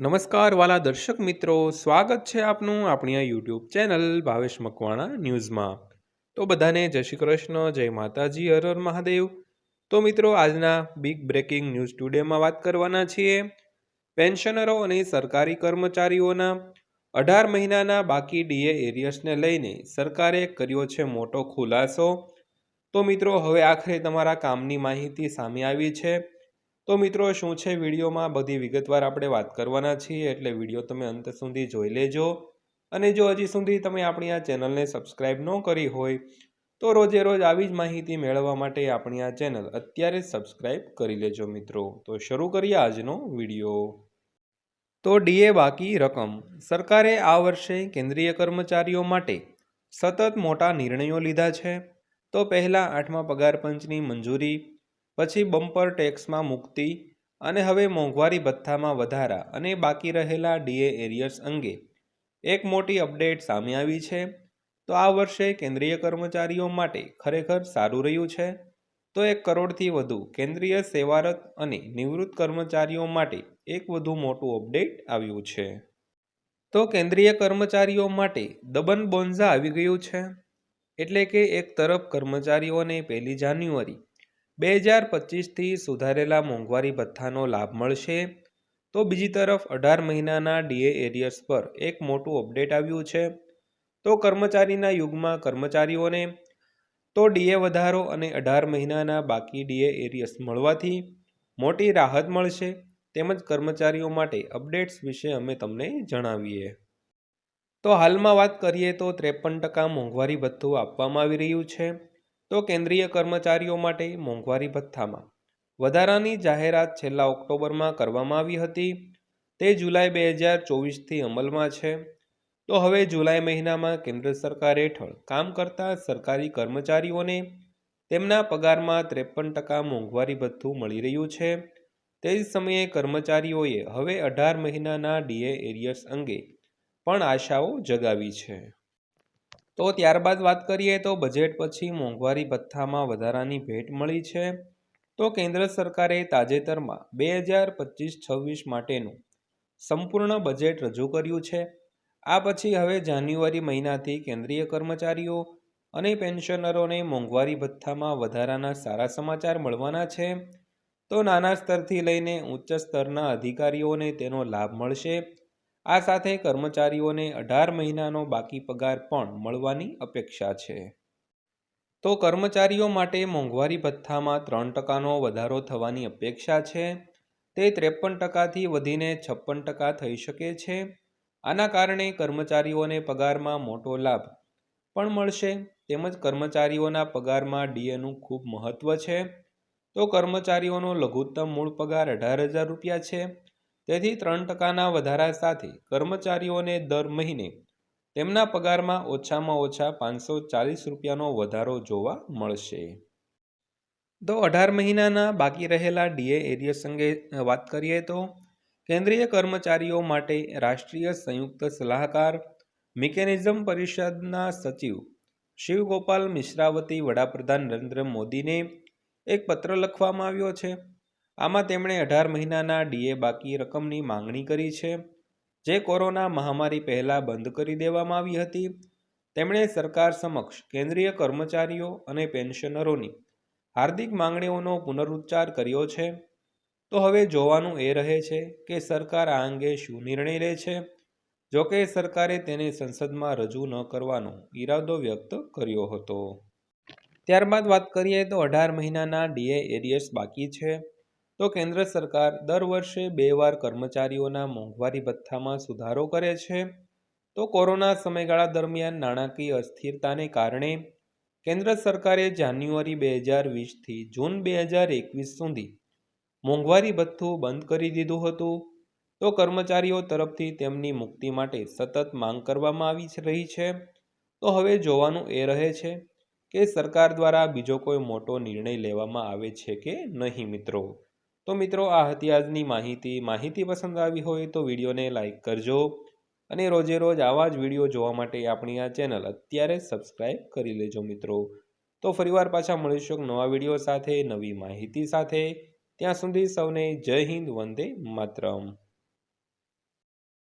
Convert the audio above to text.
નમસ્કાર વાલા દર્શક મિત્રો, સ્વાગત છે આપનું આપણી આ યુટ્યુબ ચેનલ ભાવેશ મકવાણા ન્યૂઝમાં. તો બધાને જય શ્રી કૃષ્ણ, જય માતાજી, હર હર મહાદેવ. તો મિત્રો, આજના બિગ બ્રેકિંગ ન્યૂઝ ટુડેમાં વાત કરવાના છીએ. પેન્શનરો અને સરકારી કર્મચારીઓના અઢાર મહિનાના બાકી ડીએ એરિયર્સને લઈને સરકારે કર્યો છે મોટો ખુલાસો. તો મિત્રો, હવે આખરે તમારા કામની માહિતી સામે આવી છે. તો મિત્રો, શું છે વિડીયોમાં? બધી વિગતવાર આપણે વાત કરવાના છીએ, એટલે વીડિયો તમે અંત સુધી જોઈ લેજો. અને જો હજી સુધી તમે આપણી આ ચેનલને સબસ્ક્રાઈબ ન કરી હોય, તો રોજે રોજ આવી જ માહિતી મેળવવા માટે આપણી આ ચેનલ અત્યારે જ સબસ્ક્રાઇબ કરી લેજો મિત્રો. તો શરૂ કરીએ આજનો વીડિયો. તો ડીએ બાકી રકમ. સરકારે આ વર્ષે કેન્દ્રીય કર્મચારીઓ માટે સતત મોટા નિર્ણયો લીધા છે. તો પહેલાં આઠમા પગાર પંચની મંજૂરી પછી બમ્પર ટેક્સમાં મુક્તિ અને હવે મોંઘવારી ભથ્થામાં વધારા અને બાકી રહેલા ડીએ એરિયર્સ અંગે. એક મોટી અપડેટ સામે આવી છે. તો આ વર્ષે કેન્દ્રીય કર્મચારીઓ માટે ખરેખર સારું રહ્યું છે? તો એક કરોડથી વધુ કેન્દ્રીય સેવારત અને નિવૃત્ત કર્મચારીઓ માટે એક વધુ મોટું અપડેટ આવ્યું છે. તો કેન્દ્રીય કર્મચારીઓ માટે દબન બોન્ઝા આવી ગયું છે? એટલે કે એક તરફ કર્મચારીઓને પહેલી જાન્યુઆરી બે હજાર પચીસથી સુધારેલા મોંઘવારી ભથ્થાનો લાભ મળશે? તો બીજી તરફ અઢાર મહિનાના ડીએ એરિયર્સ પર એક મોટું અપડેટ આવ્યું છે. તો કર્મચારીના યુગમાં કર્મચારીઓને તો ડીએ વધારો અને અઢાર મહિનાના બાકી ડીએ એરિયર્સ મળવાથી મોટી રાહત મળશે. તેમજ કર્મચારીઓ માટે અપડેટ્સ વિશે અમે તમને જણાવીએ. તો હાલમાં વાત કરીએ તો ત્રેપન ટકા મોંઘવારી ભથ્થું આપવામાં આવી રહ્યું છે. તો કેન્દ્રીય કર્મચારીઓ માટે મોંઘવારી ભથ્થામાં. વધારાની જાહેરાત છેલ્લા ઓક્ટોબરમાં કરવામાં આવી હતી. તે જુલાઈ બે હજાર ચોવીસથી અમલમાં છે. તો હવે જુલાઈ મહિનામાં કેન્દ્ર સરકાર હેઠળ કામ કરતા સરકારી કર્મચારીઓને તેમના પગારમાં ત્રેપન ટકા મોંઘવારી ભથ્થું મળી રહ્યું છે. તે જ સમયે કર્મચારીઓએ હવે અઢાર મહિનાના ડીએ એરિયર્સ અંગે પણ આશાઓ જગાવી છે. તો ત્યારબાદ વાત કરીએ તો બજેટ પછી મોંઘવારી ભથ્થામાં વધારાની ભેટ મળી છે. તો કેન્દ્ર સરકારે તાજેતરમાં બે હજાર પચીસ છવ્વીસ માટેનું સંપૂર્ણ બજેટ રજૂ કર્યું છે. આ પછી હવે જાન્યુઆરી મહિનાથી કેન્દ્રીય કર્મચારીઓ અને પેન્શનરોને મોંઘવારી ભથ્થામાં વધારાના સારા સમાચાર મળવાના છે. તો નાના સ્તરથી લઈને ઉચ્ચ સ્તરના અધિકારીઓને તેનો લાભ મળશે. આ સાથે કર્મચારીઓને અઢાર મહિનાનો બાકી પગાર પણ મળવાની અપેક્ષા છે. તો કર્મચારીઓ માટે મોંઘવારી ભથ્થામાં ત્રણ ટકાનો વધારો થવાની અપેક્ષા છે. તે ત્રેપન ટકાથી વધીને છપ્પન ટકા થઈ શકે છે. આના કારણે કર્મચારીઓને પગારમાં મોટો લાભ પણ મળશે. તેમજ કર્મચારીઓના પગારમાં ડીએનું ખૂબ મહત્ત્વ છે. તો કર્મચારીઓનો લઘુત્તમ મૂળ પગાર અઢાર હજાર રૂપિયા છે. તેથી ત્રણ ટકાના વધારા સાથે કર્મચારીઓને દર મહિને તેમના પગારમાં ઓછામાં ઓછા પાંચસો ચાલીસ રૂપિયાનો વધારો જોવા મળશે. તો અઢાર મહિનાના બાકી રહેલા ડીએ એરિયસ અંગે વાત કરીએ તો કેન્દ્રીય કર્મચારીઓ માટે રાષ્ટ્રીય સંયુક્ત સલાહકાર, મિકેનિઝમ પરિષદના સચિવ શિવગોપાલ મિશ્રાવતી વડાપ્રધાન નરેન્દ્ર મોદીને એક પત્ર લખવામાં આવ્યો છે. આમાં તેમણે અઢાર મહિનાના ડીએ બાકી રકમની માંગણી કરી છે, જે કોરોના મહામારી પહેલાં બંધ કરી દેવામાં આવી હતી. તેમણે સરકાર સમક્ષ કેન્દ્રીય કર્મચારીઓ અને પેન્શનરોની હાર્દિક માંગણીઓનો પુનરુચ્ચાર કર્યો છે. તો હવે જોવાનું એ રહે છે કે સરકાર આ અંગે શું નિર્ણય લે છે, જોકે સરકારે તેને સંસદમાં રજૂ ન કરવાનો ઈરાદો વ્યક્ત કર્યો હતો. ત્યારબાદ વાત કરીએ તો અઢાર મહિનાના ડીએ એરિયર્સ બાકી છે. તો કેન્દ્ર સરકાર દર વર્ષે બે વાર કર્મચારીઓના મોંઘવારી ભથ્થામાં સુધારો કરે છે. તો કોરોના સમયગાળા દરમિયાન નાણાકીય અસ્થિરતાને કારણે કેન્દ્ર સરકારે જાન્યુઆરી બે હજાર વીસથી જૂન બે હજાર એકવીસ સુધી મોંઘવારી ભથ્થું બંધ કરી દીધું હતું. તો કર્મચારીઓ તરફથી તેમની મુક્તિ માટે સતત માંગ કરવામાં આવી રહી છે. તો હવે જોવાનું એ રહે છે કે સરકાર દ્વારા બીજો કોઈ મોટો નિર્ણય લેવામાં આવે છે કે નહીં, મિત્રો? તો મિત્રો, આ હતી આજની માહિતી. માહિતી પસંદ આવી હોય તો વિડીયોને લાઇક કરજો અને રોજે રોજ આવા જ વીડિયો જોવા માટે આપણી આ ચેનલ અત્યારે સબસ્ક્રાઇબ કરી લેજો મિત્રો. તો ફરીવાર પાછા મળીશું નવા વીડિયો સાથે, નવી માહિતી સાથે. ત્યાં સુધી સૌને જય હિન્દ, વંદે માતરમ.